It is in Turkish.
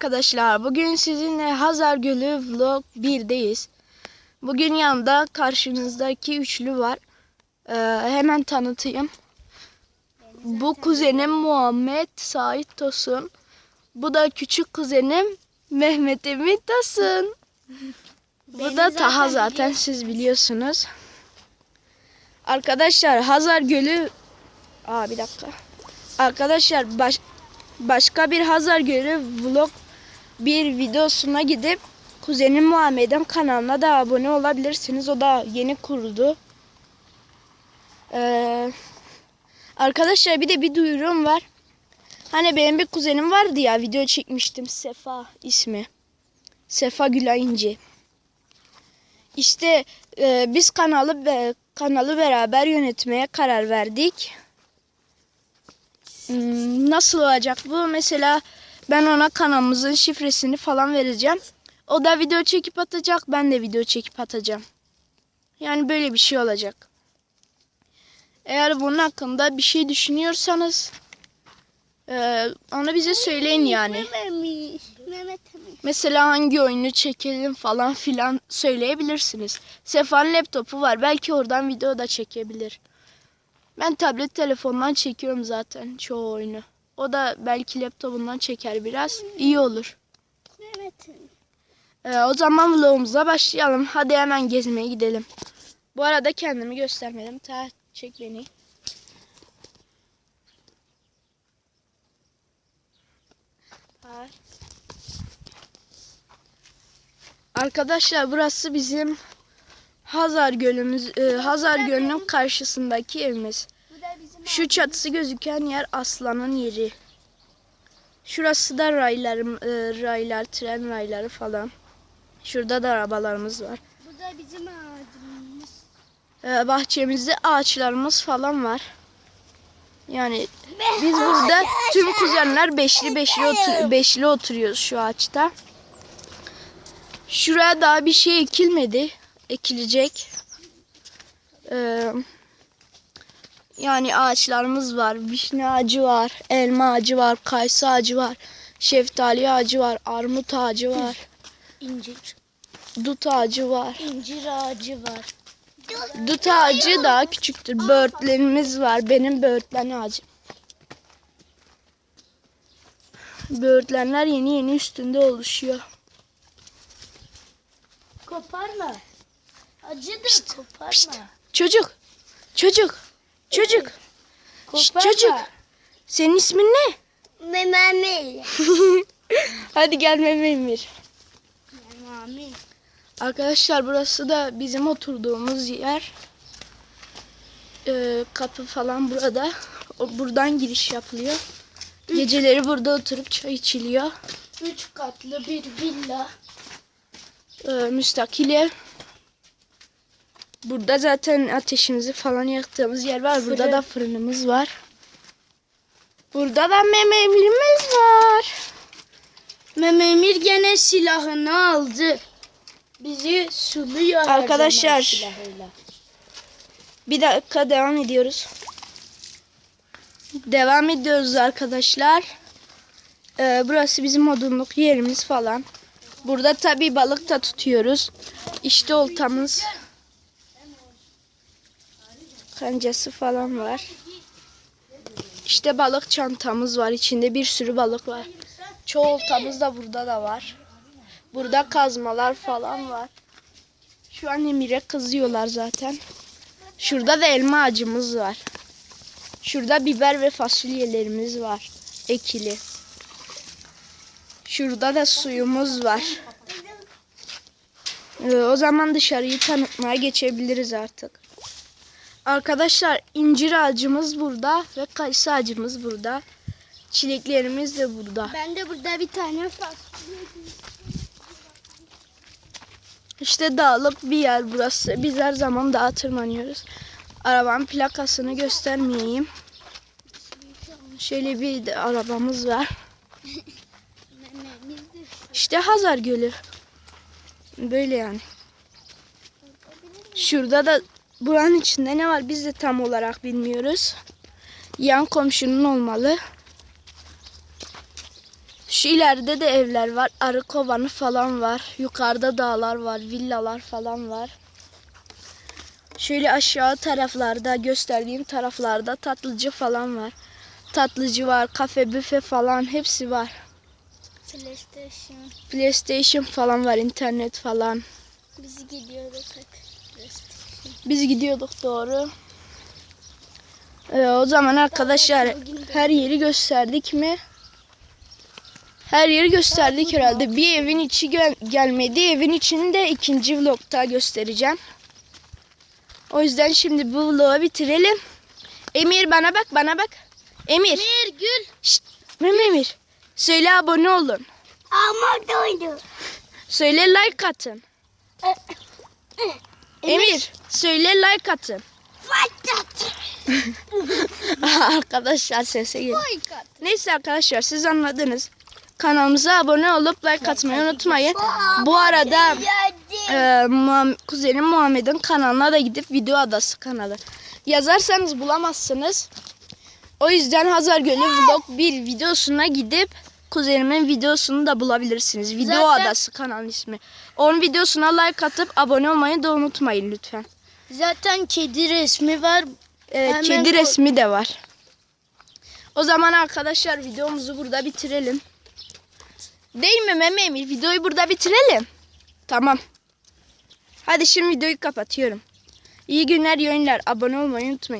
Arkadaşlar bugün sizinle Hazar Gölü Vlog 1'deyiz. Bugün yanında karşınızdaki üçlü var. Ee, hemen tanıtayım. Bu kuzenim Muhammed Sait Tosun. Bu da küçük kuzenim Mehmet Emin Tosun. Bu da Taha zaten siz biliyorsunuz. Arkadaşlar Hazar Gölü... Aa bir dakika. Arkadaşlar baş... başka bir Hazar Gölü vlog bir videosuna gidip kuzenim Muhammed'in kanalına da abone olabilirsiniz. O da yeni kuruldu. Ee, arkadaşlar bir de bir duyurum var. Hani benim bir kuzenim vardı ya video çekmiştim Sefa ismi. Sefa Gülay İnci. İşte e, biz kanalı be, kanalı beraber yönetmeye karar verdik. Hmm, Nasıl olacak bu? Mesela ben ona kanalımızın şifresini falan vereceğim. O da video çekip atacak. Ben de video çekip atacağım. Yani böyle bir şey olacak. Eğer bunun hakkında bir şey düşünüyorsanız e, onu bize söyleyin yani. Mesela hangi oyunu çekelim falan filan söyleyebilirsiniz. Sefa'nın laptopu var. Belki oradan video da çekebilir. Ben tablet telefondan çekiyorum zaten çoğu oyunu. O da belki laptopundan çeker biraz. İyi olur. Emin. Ee, o zaman vlogumuza başlayalım. Hadi hemen gezmeye gidelim. Bu arada kendimi göstermedim. Ta çek beni. Arkadaşlar burası bizim Hazar Gölümüz, e, Hazar Gölü'nün karşısındaki evimiz. Şu çatısı gözüken yer aslanın yeri. Şurası da raylarım, e, raylar, tren rayları falan. Şurada da arabalarımız var. Bu da bizim ağacımız. E, bahçemizde ağaçlarımız falan var. Yani biz burada tüm kuzenler beşli beşli otur beşli oturuyoruz şu ağaçta. Şuraya daha bir şey ekilmedi. Ekilecek. Ee, yani ağaçlarımız var. Vişne ağacı var. Elma ağacı var. Kayısı ağacı var. Şeftali ağacı var. Armut ağacı var. İncir. Dut ağacı var. İncir ağacı var. Dut ağacı daha küçüktür. Böğürtlenimiz var. Benim böğürtlen ağacım. Böğürtlenler yeni yeni üstünde oluşuyor. Koparma. Acıdır koparma. pişt. Çocuk. Çocuk. Çocuk. Şşt, çocuk. Senin ismin ne? Mehmet. Hadi gel Emir. Mehmet. Arkadaşlar burası da bizim oturduğumuz yer. Ee, kapı falan burada. O, buradan giriş yapılıyor. Geceleri burada oturup çay içiliyor. Üç katlı bir villa. Ee, müstakil ev. Burada zaten ateşimizi falan yaktığımız yer var. Burada Fırın. da fırınımız var. Burada da meme emirimiz var. Mehmet gene silahını aldı. Bizi suluyor. Arkadaşlar. Bir dakika devam ediyoruz. Devam ediyoruz arkadaşlar. Ee, burası bizim odunluk yerimiz falan. Burada tabi balık da tutuyoruz. İşte oltamız. Kancası falan var. İşte balık çantamız var. İçinde bir sürü balık var. Çoğu oltamız da burada da var. Burada kazmalar falan var. Şu an Emir'e kızıyorlar zaten. Şurada da elma ağacımız var. Şurada biber ve fasulyelerimiz var. Ekili. Şurada da suyumuz var. Ee, o zaman dışarıyı tanıtmaya geçebiliriz artık. Arkadaşlar incir ağacımız burada ve kayısı ağacımız burada. Çileklerimiz de burada. Ben de burada bir tane fasulye İşte dağlık bir yer burası. Biz her zaman dağa tırmanıyoruz. Arabanın plakasını göstermeyeyim. Şöyle bir de arabamız var. İşte Hazar Gölü. Böyle yani. Şurada da buranın içinde ne var biz de tam olarak bilmiyoruz. Yan komşunun olmalı. Şu ileride de evler var. Arı kovanı falan var. Yukarıda dağlar var. Villalar falan var. Şöyle aşağı taraflarda gösterdiğim taraflarda tatlıcı falan var. Tatlıcı var, kafe, büfe falan hepsi var. PlayStation. PlayStation falan var, internet falan. Biz gidiyoruz hep. Biz gidiyorduk doğru. Ee, o zaman arkadaşlar her yeri gösterdik mi? Her yeri gösterdik herhalde. Bir evin içi gel- gelmedi. Evin içini de ikinci vlogta göstereceğim. O yüzden şimdi bu vlogu bitirelim. Emir bana bak bana bak. Emir. Bir gül. Şşt, Mem Emir. Söyle abone olun. Ama doydu. Söyle like atın. Emir söyle like atın. Fakat. arkadaşlar sese gelin. Fakat. Neyse arkadaşlar siz anladınız. Kanalımıza abone olup like atmayı unutmayın. Bu arada e, kuzenim Muhammed'in kanalına da gidip Video Adası kanalı. Yazarsanız bulamazsınız. O yüzden Hazar Gölü Vlog 1 videosuna gidip kuzenimin videosunu da bulabilirsiniz. Video Zaten- Adası kanalın ismi. Onun videosuna like atıp abone olmayı da unutmayın lütfen. Zaten kedi resmi var. Evet, Hemen kedi resmi de var. O zaman arkadaşlar videomuzu burada bitirelim. Değil mi Meme Emir? Videoyu burada bitirelim. Tamam. Hadi şimdi videoyu kapatıyorum. İyi günler, iyi. Abone olmayı unutmayın.